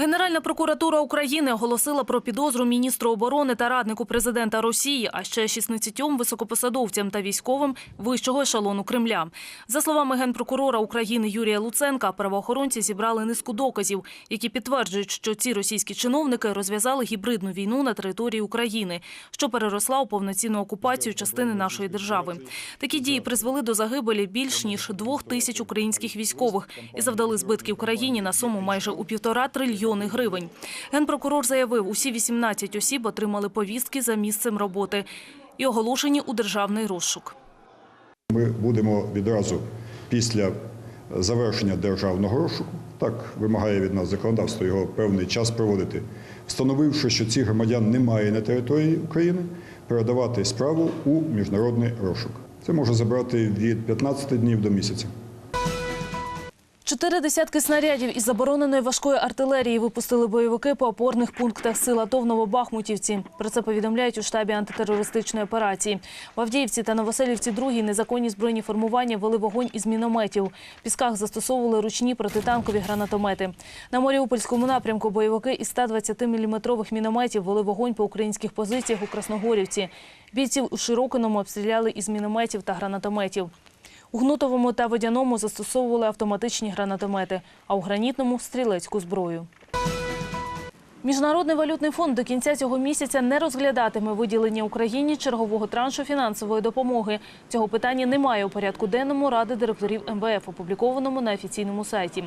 Генеральна прокуратура України оголосила про підозру міністру оборони та раднику президента Росії, а ще 16 високопосадовцям та військовим вищого ешелону Кремля. За словами генпрокурора України Юрія Луценка, правоохоронці зібрали низку доказів, які підтверджують, що ці російські чиновники розв'язали гібридну війну на території України, що переросла у повноцінну окупацію частини нашої держави. Такі дії призвели до загибелі більш ніж двох тисяч українських військових і завдали збитків країні на суму майже у півтора трильйони гривень. Генпрокурор заявив, усі 18 осіб отримали повістки за місцем роботи і оголошені у державний розшук. Ми будемо відразу після завершення державного розшуку, так вимагає від нас законодавство його певний час проводити, встановивши, що цих громадян немає на території України, передавати справу у міжнародний розшук. Це може забрати від 15 днів до місяця. Чотири десятки снарядів із забороненої важкої артилерії випустили бойовики по опорних пунктах сил АТО в Новобахмутівці. Про це повідомляють у штабі антитерористичної операції. В Авдіївці та Новоселівці другій незаконні збройні формування вели вогонь із мінометів. В Пісках застосовували ручні протитанкові гранатомети. На Маріупольському напрямку бойовики із 120-мм мінометів вели вогонь по українських позиціях у Красногорівці. Бійців у Широкиному обстріляли із мінометів та гранатометів. У Гнутовому та Водяному застосовували автоматичні гранатомети, а у Гранітному – стрілецьку зброю. Міжнародний валютний фонд до кінця цього місяця не розглядатиме виділення Україні чергового траншу фінансової допомоги. Цього питання немає у порядку денному Ради директорів МВФ, опублікованому на офіційному сайті.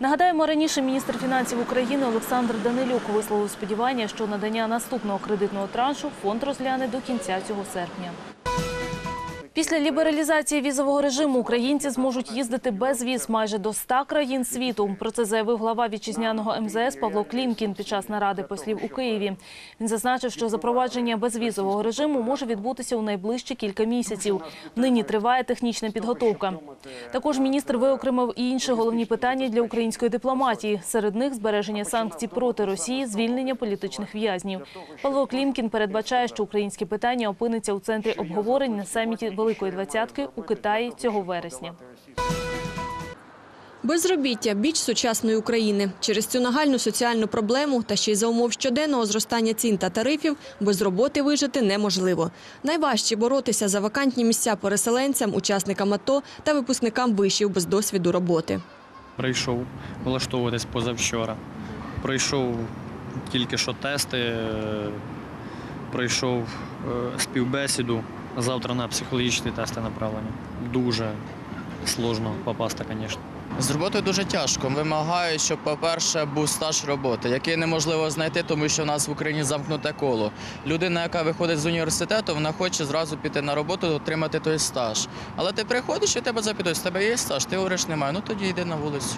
Нагадаємо, раніше міністр фінансів України Олександр Данилюк висловив сподівання, що надання наступного кредитного траншу фонд розгляне до кінця цього серпня. Після лібералізації візового режиму українці зможуть їздити без віз майже до 100 країн світу. Про це заявив глава вітчизняного МЗС Павло Клімкін під час наради послів у Києві. Він зазначив, що запровадження безвізового режиму може відбутися у найближчі кілька місяців. Нині триває технічна підготовка. Також міністр виокремив і інші головні питання для української дипломатії. Серед них збереження санкцій проти Росії, звільнення політичних в'язнів. Павло Клімкін передбачає, що українське питання опиниться у центрі обговорень на саміті Великої двадцятки у Китаї цього вересня. Безробіття біч сучасної України. Через цю нагальну соціальну проблему та ще й за умов щоденного зростання цін та тарифів без роботи вижити неможливо. Найважче боротися за вакантні місця переселенцям, учасникам АТО та випускникам вишів без досвіду роботи. Прийшов влаштовуватись позавчора. Пройшов тільки що тести, е, пройшов е, співбесіду. Завтра на психологічні тести направлені. Дуже сложно попасти, звісно. З роботою дуже тяжко. Вимагаю, щоб, по-перше, був стаж роботи, який неможливо знайти, тому що в нас в Україні замкнуте коло. Людина, яка виходить з університету, вона хоче зразу піти на роботу, отримати той стаж. Але ти приходиш і тебе запитують, з тебе є стаж, ти говориш, немає. Ну тоді йди на вулицю.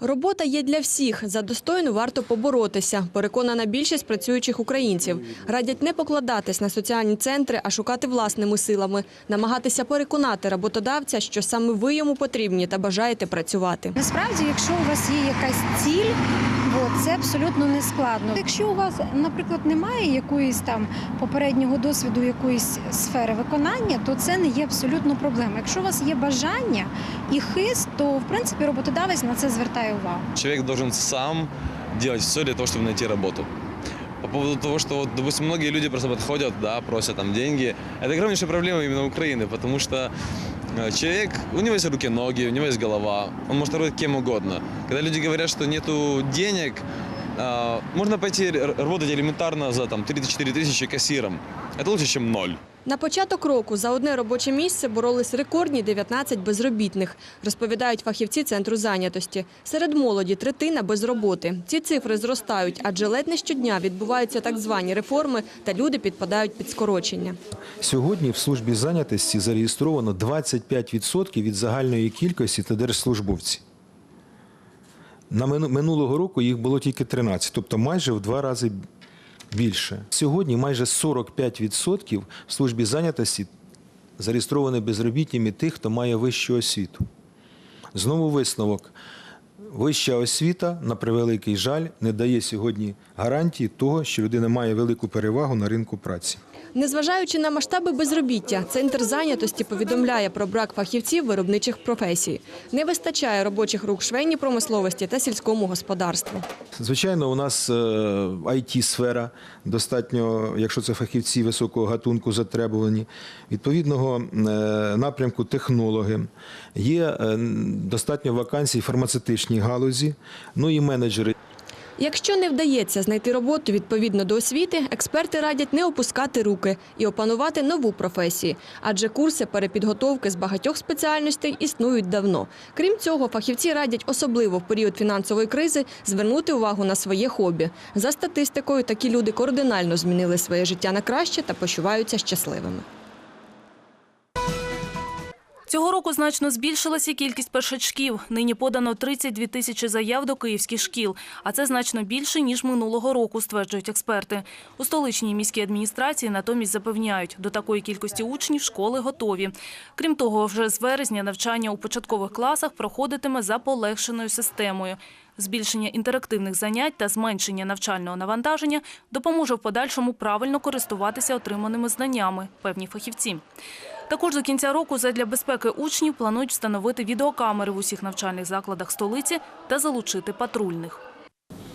Робота є для всіх. За достойну варто поборотися. Переконана більшість працюючих українців. Радять не покладатись на соціальні центри, а шукати власними силами, намагатися переконати роботодавця, що саме ви йому потрібні та бажаєте працювати. Насправді, якщо у вас є якась ціль, от, це абсолютно не складно. Якщо у вас, наприклад, немає якоїсь там попереднього досвіду якоїсь сфери виконання, то це не є абсолютно проблема. Якщо у вас є бажання і хист, то в принципі роботодавець на це звертає увагу. человек должен сам делать все для того, чтобы найти работу. По поводу того, что, вот, допустим, многие люди просто подходят, да, просят там деньги. Это огромнейшая проблема именно Украины, потому что э, человек, у него есть руки, ноги, у него есть голова, он может работать кем угодно. Когда люди говорят, что нету денег, э, можно пойти р- работать элементарно за там 3-4 тысячи кассиром. Это лучше, чем ноль. На початок року за одне робоче місце боролись рекордні 19 безробітних, розповідають фахівці центру зайнятості. Серед молоді третина без роботи. Ці цифри зростають, адже ледь не щодня відбуваються так звані реформи, та люди підпадають під скорочення. Сьогодні в службі зайнятості зареєстровано 25% від загальної кількості та держслужбовців. На минулого року їх було тільки 13, тобто майже в два рази більше. Сьогодні майже 45% в службі зайнятості зареєстровані безробітніми тих, хто має вищу освіту. Знову висновок. Вища освіта, на превеликий жаль, не дає сьогодні гарантії того, що людина має велику перевагу на ринку праці. Незважаючи на масштаби безробіття, центр зайнятості повідомляє про брак фахівців виробничих професій. Не вистачає робочих рук швейній промисловості та сільському господарству. Звичайно, у нас it сфера достатньо, якщо це фахівці високого гатунку, затребувані. Відповідного е, напрямку технологи. Є е, достатньо вакансій в фармацевтичній галузі, ну і менеджери. Якщо не вдається знайти роботу відповідно до освіти, експерти радять не опускати руки і опанувати нову професію, адже курси перепідготовки з багатьох спеціальностей існують давно. Крім цього, фахівці радять особливо в період фінансової кризи звернути увагу на своє хобі. За статистикою, такі люди кардинально змінили своє життя на краще та почуваються щасливими. Цього року значно збільшилася кількість першачків. Нині подано 32 тисячі заяв до київських шкіл, а це значно більше, ніж минулого року, стверджують експерти. У столичній міській адміністрації натомість запевняють, до такої кількості учнів школи готові. Крім того, вже з вересня навчання у початкових класах проходитиме за полегшеною системою. Збільшення інтерактивних занять та зменшення навчального навантаження допоможе в подальшому правильно користуватися отриманими знаннями, певні фахівці. Також до кінця року задля безпеки учнів планують встановити відеокамери в усіх навчальних закладах столиці та залучити патрульних.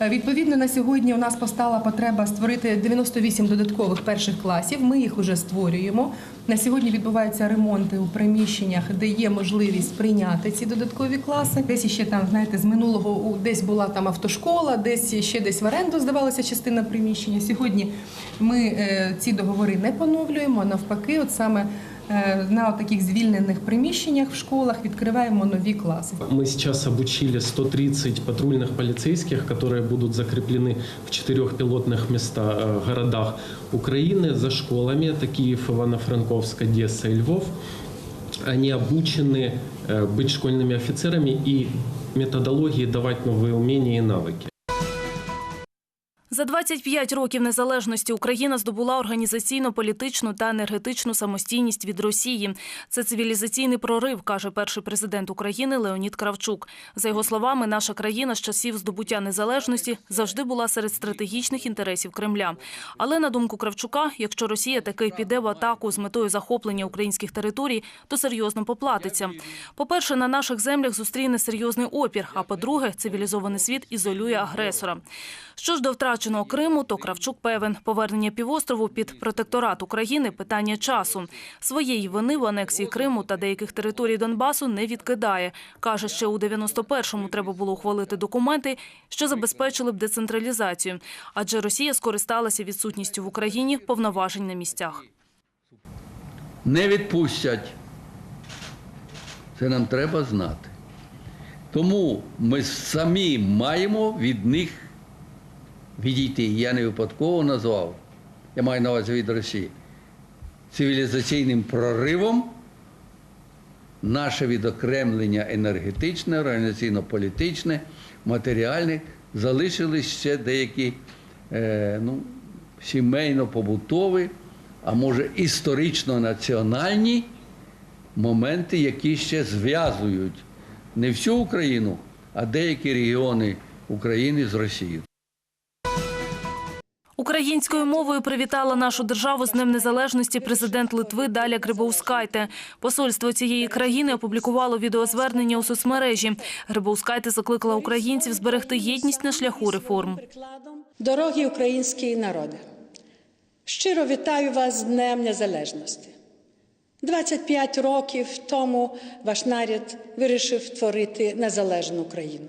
Відповідно, на сьогодні у нас постала потреба створити 98 додаткових перших класів. Ми їх вже створюємо. На сьогодні відбуваються ремонти у приміщеннях, де є можливість прийняти ці додаткові класи. Десь ще там, знаєте, з минулого десь була там автошкола, десь ще десь в оренду здавалася частина приміщення. Сьогодні ми е, ці договори не поновлюємо. а Навпаки, от саме е, на таких звільнених приміщеннях в школах відкриваємо нові класи. Мы сейчас обучили 130 патрульных полицейских, которые будут закреплены в четырех пилотных места, э, городах Украины за школами. Это Киев, Ивано-Франковск, Одесса и Львов. Они обучены э, быть школьными офицерами и методологии давать новые умения и навыки. За 25 років незалежності Україна здобула організаційно-політичну та енергетичну самостійність від Росії. Це цивілізаційний прорив, каже перший президент України Леонід Кравчук. За його словами, наша країна з часів здобуття незалежності завжди була серед стратегічних інтересів Кремля. Але на думку Кравчука, якщо Росія таки піде в атаку з метою захоплення українських територій, то серйозно поплатиться. По-перше, на наших землях зустріне серйозний опір. А по-друге, цивілізований світ ізолює агресора. Що ж до втраченого Криму, то Кравчук певен, повернення півострову під протекторат України – питання часу. Своєї вини в анексії Криму та деяких територій Донбасу не відкидає. Каже, ще у 91-му треба було ухвалити документи, що забезпечили б децентралізацію. Адже Росія скористалася відсутністю в Україні повноважень на місцях. не відпустять. Це нам треба знати. Тому ми самі маємо від них відійти. Я не випадково назвав, я маю на увазі від Росії, цивілізаційним проривом наше відокремлення енергетичне, організаційно-політичне, матеріальне, залишились ще деякі е, ну, сімейно-побутові, а може історично-національні моменти, які ще зв'язують не всю Україну, а деякі регіони України з Росією. Українською мовою привітала нашу державу з Днем Незалежності президент Литви Даля Грибоускайте. Посольство цієї країни опублікувало відеозвернення у соцмережі. Грибоускайте закликала українців зберегти єдність на шляху реформ. Дорогі українські народи, щиро вітаю вас з Днем Незалежності. 25 років тому ваш наряд вирішив творити незалежну країну.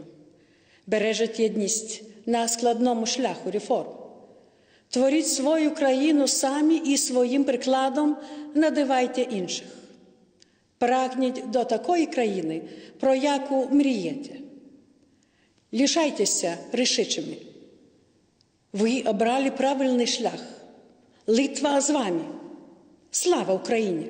Бережіть єдність на складному шляху реформ. Творіть свою країну самі і своїм прикладом надивайте інших. Прагніть до такої країни, про яку мрієте. Лишайтеся рішичими. Ви обрали правильний шлях. Литва з вами. Слава Україні!